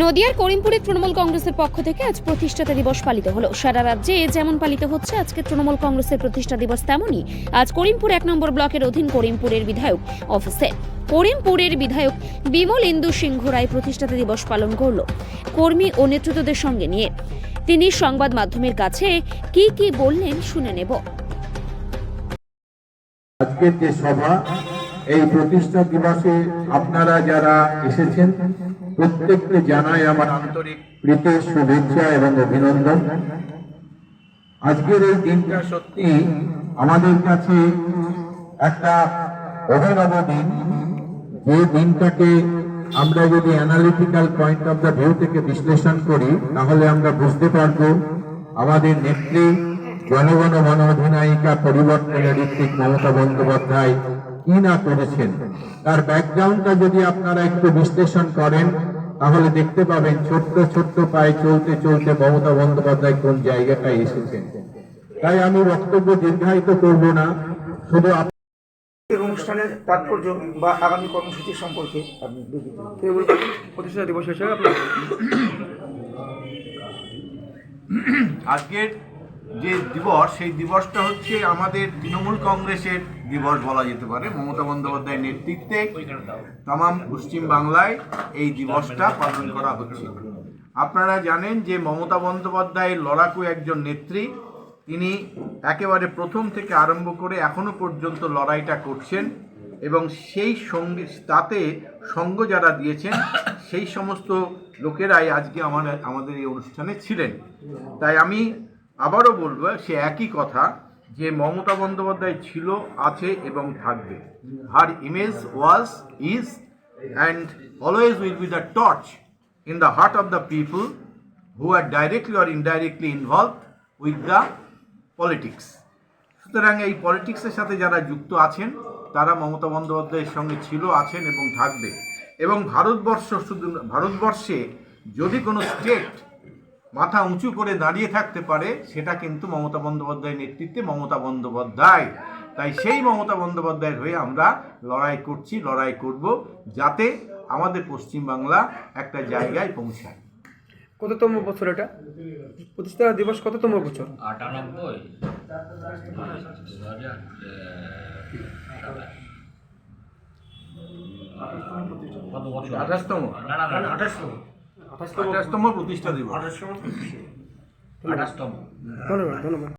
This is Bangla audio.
নদিয়ার করিমপুরে তৃণমূল কংগ্রেসের পক্ষ থেকে আজ প্রতিষ্ঠাতা দিবস পালিত হলো। সারা রাজ্যে যেমন পালিত হচ্ছে, আজকে তৃণমূল কংগ্রেসের প্রতিষ্ঠা দিবস তেমনই। আজ করিমপুর এক নম্বর ব্লকের অধীন করিমপুরের বিধায়ক অফিসে। করিমপুরের বিধায়ক বিমল ইন্দু সিংহ রায় প্রতিষ্ঠাতা দিবস পালন করল কর্মী ও নেতৃত্বদের সঙ্গে নিয়ে। তিনি সংবাদ মাধ্যমের কাছে কি কি বললেন শুনে নেব। আজকের যে সভা, এই প্রতিষ্ঠা দিবসে আপনারা যারা এসেছেন প্রত্যেককে জানাই আমার আন্তরিক প্রীতি শুভেচ্ছা এবং অভিনন্দন। আজকের এই দিনটা সত্যি আমাদের কাছে একটা অভিনব দিন। যে দিনটাকে আমরা যদি analytical point of the view থেকে বিশ্লেষণ করি, তাহলে আমরা বুঝতে পারব আমাদের নেত্রী, জনগণ মন অধিনায়িকা পরিবর্তনের ঋত্বিক মমতা বন্দ্যোপাধ্যায় কি না করেছেন। তার ব্যাকগ্রাউন্ডটা যদি আপনারা একটু বিশ্লেষণ করেন তাহলে দেখতে পাবেন ছোট্ট ছোট্ট পায়ে চলতে চলতে মমতা বন্দ্যোপাধ্যায় কোন জায়গাটায় এসেছেন। তাই আমি বক্তব্য দীর্ঘায়িত করব না। শুধু অনুষ্ঠানের তাৎপর্য বা আগামী কর্মসূচি সম্পর্কে আপনি প্রতিষ্ঠা দিবস হিসেবে আপনার আজকের যে দিবস, সেই দিবসটা হচ্ছে আমাদের তৃণমূল কংগ্রেসের দিবস বলা যেতে পারে। মমতা বন্দ্যোপাধ্যায়ের নেতৃত্বে তামাম পশ্চিম বাংলায় এই দিবসটা পালন করা হচ্ছে। আপনারা জানেন যে মমতা বন্দ্যোপাধ্যায়ের লড়াকু একজন নেত্রী। তিনি একেবারে প্রথম থেকে আরম্ভ করে এখনও পর্যন্ত লড়াইটা করছেন এবং সেই সঙ্গে, তাতে সঙ্গ যারা দিয়েছেন, সেই সমস্ত লোকেরাই আজকে আমার আমাদের এই অনুষ্ঠানে ছিলেন। তাই আমি আবারও বলব, সে একই কথা, যে মমতা বন্দ্যোপাধ্যায় ছিল, আছে এবং থাকবে। Her image was is and always will be the torch in the heart of the people who are directly or indirectly involve with the politics সুতরাং এই পলিটিক্সের সাথে যারা যুক্ত আছেন, তারা মমতা বন্দ্যোপাধ্যায়ের সঙ্গে ছিল, আছেন এবং থাকবে। এবং ভারতবর্ষ শুধু, ভারতবর্ষে যদি কোনো স্টেট মাথা উঁচু করে দাঁড়িয়ে থাকতে পারে সেটা কিন্তু মমতা বন্দ্যোপাধ্যায়ের নেতৃত্বে মমতা বন্দ্যোপাধ্যায়। তাই সেই মমতা বন্দ্যোপাধ্যায়ের হয়ে আমরা লড়াই করছি লড়াই করব যাতে আমাদের পশ্চিমবাংলা একটা জায়গায় পৌঁছায়। কততম বছর এটা? প্রতিষ্ঠা দিবস কততম বছর? আটানব্বই। আঠাশতম। আঠাশতম। আঠাশতম প্রতিষ্ঠা দিবস। আঠাশতম ধন্যবাদ ধন্যবাদ।